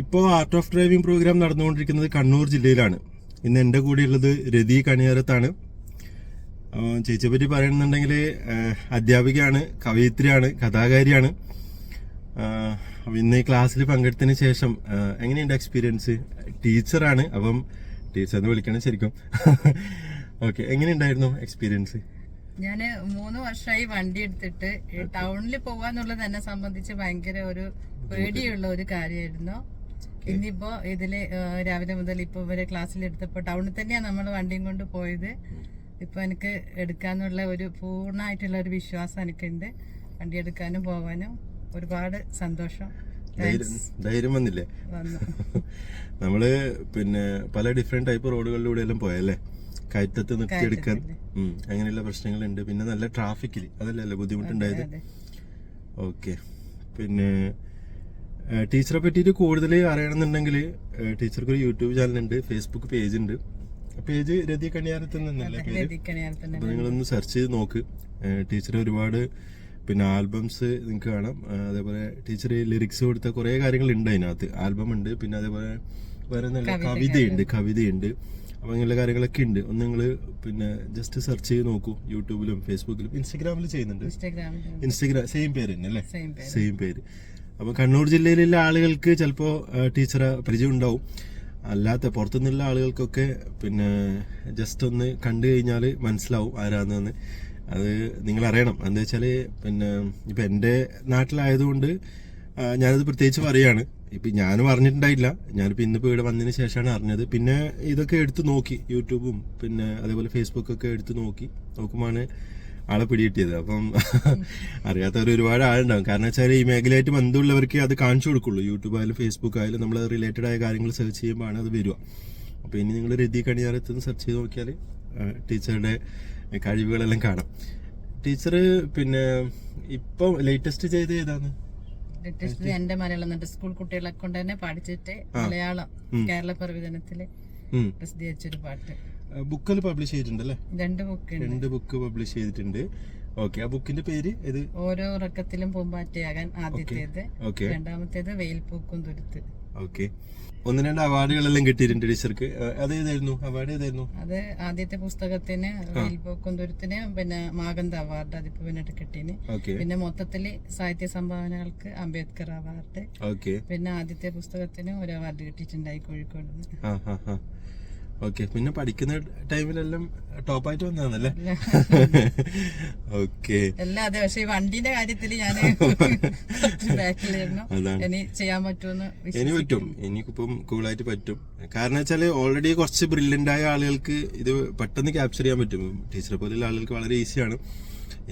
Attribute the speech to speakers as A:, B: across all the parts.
A: ഇപ്പോൾ art of driving programme നടന്നുകൊണ്ടിരിക്കുന്നത് കണ്ണൂർ ജില്ലയിലാണ്. ഇന്ന് എന്റെ കൂടെയുള്ളത് രതി കണിയാരത്താണ് ചേച്ചിയെ പറ്റി പറയുന്നുണ്ടെങ്കിൽ അധ്യാപികയാണ് കവയിത്രിയാണ് കഥാകാരിയാണ്. ഇന്ന് ഈ ക്ലാസ്സിൽ പങ്കെടുത്തതിന് ശേഷം എങ്ങനെയുണ്ട് എക്സ്പീരിയൻസ് ടീച്ചറാണ് അപ്പം ടീച്ചർ എന്ന് വിളിക്കണം ശരിക്കും. ഓക്കെ എങ്ങനെയുണ്ടായിരുന്നു എക്സ്പീരിയൻസ്
B: ഞാൻ മൂന്ന് വർഷമായി വണ്ടി എടുത്തിട്ട് ടൗണിൽ പോവാന്നുള്ളത് എന്നെ സംബന്ധിച്ച് ഭയങ്കര ഒരു പേടിയുള്ള ഒരു കാര്യമായിരുന്നു ഇന്നിപ്പോ ഇതിൽ രാവിലെ മുതൽ ഇപ്പൊ ഇവരെ ക്ലാസ്സിൽ എടുത്തപ്പോ ടൗണിൽ തന്നെയാണ് നമ്മൾ വണ്ടിയും കൊണ്ട് പോയത്. ഇപ്പൊ എനിക്ക് എടുക്കാന്നുള്ള ഒരു പൂർണമായിട്ടുള്ള ഒരു വിശ്വാസം എനിക്കുണ്ട്. വണ്ടി എടുക്കാനും പോവാനും ഒരുപാട് സന്തോഷം.
A: ധൈര്യം വന്നില്ലേ? നമ്മൾ പിന്നെ പല ഡിഫറെന്റ് ടൈപ്പ് റോഡുകളിലൂടെ എല്ലാം പോയല്ലേ? കയറ്റത്ത് നിർത്തിയെടുക്കാൻ അങ്ങനെയുള്ള പ്രശ്നങ്ങളുണ്ട്. പിന്നെ നല്ല ട്രാഫിക്കിൽ അതല്ലേ ബുദ്ധിമുട്ടുണ്ടായത്. ഓക്കെ. പിന്നെ ടീച്ചറെ പറ്റിയിട്ട് കൂടുതൽ അറിയണമെന്നുണ്ടെങ്കിൽ ടീച്ചർക്ക് ഒരു യൂട്യൂബ് ചാനൽ ഉണ്ട് ഫേസ്ബുക്ക് പേജ് ഉണ്ട് പേജ് രതി കണിയാരത്തിൽ നിന്നല്ലേ പേര്? അപ്പൊ നിങ്ങളൊന്ന് സെർച്ച് ചെയ്ത് നോക്ക്. ടീച്ചർ ഒരുപാട് പിന്നെ ആൽബംസ് നിങ്ങൾക്ക് കാണാം. അതേപോലെ ടീച്ചർ ലിറിക്സ് കൊടുത്ത കുറേ കാര്യങ്ങൾ ഉണ്ട് അതിനകത്ത്. ആൽബം ഉണ്ട് പിന്നെ അതേപോലെ വേറെ നല്ല കവിതയുണ്ട് കവിതയുണ്ട്. അപ്പൊ അങ്ങനെയുള്ള കാര്യങ്ങളൊക്കെ ഉണ്ട്. ഒന്ന് നിങ്ങൾ പിന്നെ ജസ്റ്റ് സെർച്ച് ചെയ്ത് നോക്കൂ. യൂട്യൂബിലും ഫേസ്ബുക്കിലും ഇൻസ്റ്റഗ്രാമിൽ ചെയ്യുന്നുണ്ട്. ഇൻസ്റ്റഗ്രാം സെയിം പേര് തന്നെ അല്ലേ
B: സെയിം പേര്.
A: സെയിം പേര് അപ്പൊ കണ്ണൂർ ജില്ലയിലുള്ള ആളുകൾക്ക് ചിലപ്പോ ടീച്ചറെ പരിചയം ഉണ്ടാവും അല്ലാത്ത പുറത്തുനിന്നുള്ള ആളുകൾക്കൊക്കെ പിന്നെ ജസ്റ്റ് ഒന്ന് കണ്ടു കഴിഞ്ഞാൽ മനസ്സിലാവും ആരാന്നെന്ന്. അത് നിങ്ങൾ അറിയണം എന്താ വെച്ചാൽ പിന്നെ ഇപ്പൊ എന്റെ നാട്ടിലായതുകൊണ്ട് ഞാനത് പ്രത്യേകിച്ച് പറയാണ്. ഇപ്പൊ ഞാനും അറിഞ്ഞിട്ടുണ്ടായില്ല ഞാനിപ്പോ ഇന്നിപ്പോ ഇവിടെ വന്നതിന് ശേഷമാണ് അറിഞ്ഞത്. പിന്നെ ഇതൊക്കെ എടുത്തു നോക്കി യൂട്യൂബും പിന്നെ അതേപോലെ ഫേസ്ബുക്കൊക്കെ എടുത്തു നോക്കി നോക്കുമ്പോഴാണ് ആളെ പിടികിട്ടിയത്. അപ്പം അറിയാത്തവർ ഒരുപാട് ആളുണ്ടാവും. കാരണം വെച്ചാൽ ഈ മേഖലയായിട്ട് ബന്ധമുള്ളവർക്ക് അത് കാണിച്ചു കൊടുക്കുള്ളൂ. യൂട്യൂബ് ആയാലും ഫേസ്ബുക്ക് ആയാലും നമ്മൾ റിലേറ്റഡ് ആയ കാര്യങ്ങൾ സെർച്ച് ചെയ്യുമ്പോഴാണ് അത് വരിക. അപ്പോൾ ഇനി നിങ്ങൾ രതി കണിയാരത്ത് സെർച്ച് ചെയ്ത് നോക്കിയാൽ ടീച്ചറുടെ കഴിവുകളെല്ലാം കാണാം. ടീച്ചർ പിന്നെ ഇപ്പം ലേറ്റസ്റ്റ് ചെയ്ത് ഏതാണ്?
B: ലേറ്റസ്റ്റ് എന്റെ മലയാളം എന്നിട്ട് സ്കൂൾ കുട്ടികളെ കൊണ്ട് തന്നെ പഠിച്ചിട്ട് മലയാളം കേരള
A: പ്രവചനത്തിൽ.
B: പ്രസിദ്ധീകരിച്ചൊരു പാട്ട്.
A: ബുക്കിൽ പബ്ലിഷ് ചെയ്തിട്ടുണ്ട് അല്ലേ
B: രണ്ട് ബുക്ക്
A: രണ്ട് ബുക്ക് പബ്ലിഷ് ചെയ്തിട്ടുണ്ട്. ഓക്കെ ആ ബുക്കിന്റെ പേര് ഇത്
B: ഓരോ ഉറക്കത്തിലും പൂമ്പാറ്റയാകാൻ ആദ്യത്തേത്.
A: ഓക്കെ
B: രണ്ടാമത്തേത് വെയിൽപൂക്കും തുരുത്ത്.
A: ഓക്കെ ഒന്ന് രണ്ട് അവാർഡുകളെല്ലാം കിട്ടിയിട്ടുണ്ട് ടീച്ചർക്ക്. അതേതായിരുന്നു അവാർഡ് ഏതായിരുന്നു?
B: അത് ആദ്യത്തെ പുസ്തകത്തിന് വെയിൽപൂക്കും തുരുത്തിന് പിന്നെ മാഗന്ത അവാർഡ് അതിപ്പോ പിന്നിട്ട് കിട്ടീന്. പിന്നെ മൊത്തത്തിൽ സാഹിത്യ സംഭാവനകൾക്ക് അംബേദ്കർ അവാർഡ്.
A: ഓക്കെ
B: പിന്നെ ആദ്യത്തെ പുസ്തകത്തിന് ഒരു അവാർഡ് കിട്ടിയിട്ടുണ്ടായി കോഴിക്കോട്
A: ഓക്കെ പിന്നെ പഠിക്കുന്ന ടൈമിലെല്ലാം ടോപ്പായിട്ട് വന്നതാണല്ലേ? ഓക്കെ
B: എല്ലാം അതെ പക്ഷെ ഈ വണ്ടിന്റെ കാര്യത്തിൽ ഞാൻ ഇനി ചെയ്യാൻ പറ്റുമെന്ന്
A: ഇനി പറ്റും. എനിക്കിപ്പം കൂളായിട്ട് പറ്റും. കാരണം വെച്ചാൽ ഓൾറെഡി കുറച്ച് ബ്രില്യന്റ് ആയ ആളുകൾക്ക് ഇത് പെട്ടെന്ന് ക്യാപ്ചർ ചെയ്യാൻ പറ്റും. ടീച്ചറെ പോലെയുള്ള ആളുകൾക്ക് വളരെ ഈസിയാണ്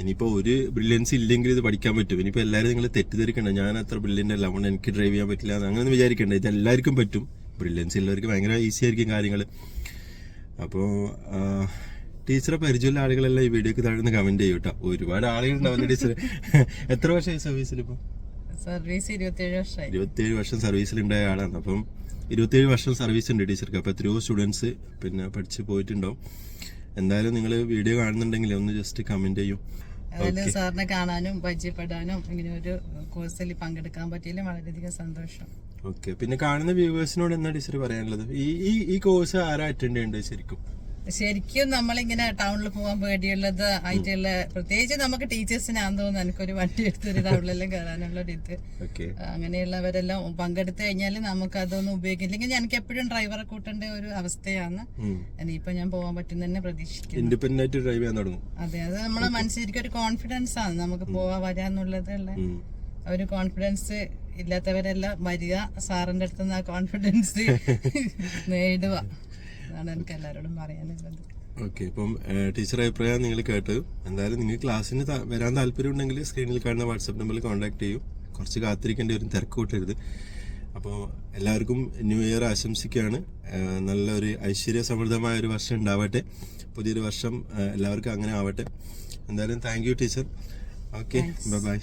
A: ഇനിയിപ്പോ ഒരു ബ്രില്യൻസ് ഇല്ലെങ്കിൽ ഇത് പഠിക്കാൻ പറ്റും. ഇനിയിപ്പോ എല്ലാവരും നിങ്ങൾ തെറ്റിദ്ധരിക്കണ്ട. ഞാൻ അത്ര ബ്രില്യന്റ് അല്ല. അതുകൊണ്ട് എനിക്ക് ഡ്രൈവ് ചെയ്യാൻ പറ്റില്ല അങ്ങനെ വിചാരിക്കണ്ട. ഇത് എല്ലാവർക്കും പറ്റും. ബ്രില്യൻസ് ഉള്ളവർക്ക് ഭയങ്കര ഈസി ആയിരിക്കും കാര്യങ്ങൾ അപ്പോൾ ടീച്ചറെ പരിചയമുള്ള ആളുകളെല്ലാം ഈ വീഡിയോക്ക് താഴെ കമന്റ് ചെയ്യും കേട്ടോ ഒരുപാട് ആളുകളുണ്ടാവുന്ന ടീച്ചർ എത്ര വർഷമായി സർവീസിൽ ഇപ്പോൾ
B: സർവീസ് ഇരുപത്തിയേഴ് വർഷം
A: ഇരുപത്തിയേഴ് വർഷം സർവീസിലുണ്ടായ ആളാണ്. അപ്പം ഇരുപത്തിയേഴ് വർഷം സർവീസ് ഉണ്ട് ടീച്ചർക്ക്. അപ്പോൾ എത്രയോ സ്റ്റുഡൻസ് പിന്നെ പഠിച്ച് പോയിട്ടുണ്ടാവും. എന്തായാലും നിങ്ങൾ വീഡിയോ കാണുന്നുണ്ടെങ്കിൽ ഒന്ന് ജസ്റ്റ് കമന്റ് ചെയ്യും.
B: അതിൽ സാറിനെ കാണാനും പരിചയപ്പെടാനും ഇങ്ങനെ ഒരു കോഴ്സിൽ പങ്കെടുക്കാൻ പറ്റിയാലും വളരെയധികം സന്തോഷം.
A: ഓക്കെ പിന്നെ കാണുന്ന വ്യൂവേഴ്സിനോട് എന്താ ടീച്ചർ പറയാനുള്ളത്? ഈ ഈ കോഴ്സ് ആരാ അറ്റൻഡ് ചെയ്യേണ്ടത് ശരിക്കും?
B: ശരിക്കും നമ്മളിങ്ങനെ ടൗണിൽ പോകാൻ പേടിയുള്ളത് ആയിട്ടുള്ള പ്രത്യേകിച്ച് നമുക്ക് ടീച്ചേഴ്സിനാന്ന് തോന്നുന്നു എനിക്കൊരു വണ്ടി എടുത്തൊരു ടൗണിലെല്ലാം കയറാനുള്ള ഒരു ഇത്. അങ്ങനെയുള്ളവരെല്ലാം പങ്കെടുത്തു കഴിഞ്ഞാൽ നമുക്ക് അതൊന്നും ഉപയോഗിക്കില്ലെങ്കിൽ എനിക്ക് എപ്പോഴും ഡ്രൈവറെ കൂട്ടേണ്ട ഒരു അവസ്ഥയാണ്. ഇനിയിപ്പോ ഞാൻ പോകാൻ പറ്റുന്ന പ്രതീക്ഷിക്കുന്നു.
A: ഇൻഡിപെൻഡന്റ് ഡ്രൈവ് ചെയ്യാൻ തുടങ്ങും.
B: അതെ അത് നമ്മളെ മനസ്സിലേക്ക് ഒരു കോൺഫിഡൻസ് ആണ് നമുക്ക് പോവാ വരാന്നുള്ളത് ഒരു കോൺഫിഡൻസ് ഇല്ലാത്തവരെല്ലാം വരിക സാറിന്റെ അടുത്ത് നിന്ന് ആ കോൺഫിഡൻസ് നേടുക. അതാണ് എനിക്ക് എല്ലാവരോടും പറയാനുള്ളത്.
A: ഓക്കെ ഇപ്പം ടീച്ചർ അഭിപ്രായം നിങ്ങൾ കേട്ടത് എന്തായാലും നിങ്ങൾക്ക് ക്ലാസ്സിന് വരാൻ താല്പര്യം ഉണ്ടെങ്കിൽ സ്ക്രീനിൽ കാണുന്ന വാട്സാപ്പ് നമ്പറിൽ കോൺടാക്ട് ചെയ്യും. കുറച്ച് കാത്തിരിക്കേണ്ടി വരും തിരക്ക് കൂട്ടരുത്. അപ്പോൾ എല്ലാവർക്കും ന്യൂ ഇയർ ആശംസിക്കുകയാണ്. നല്ലൊരു ഐശ്വര്യ സമൃദ്ധമായ ഒരു വർഷം ഉണ്ടാവട്ടെ. പുതിയൊരു വർഷം എല്ലാവർക്കും അങ്ങനെ ആവട്ടെ. എന്തായാലും thank you teacher. Okay bye.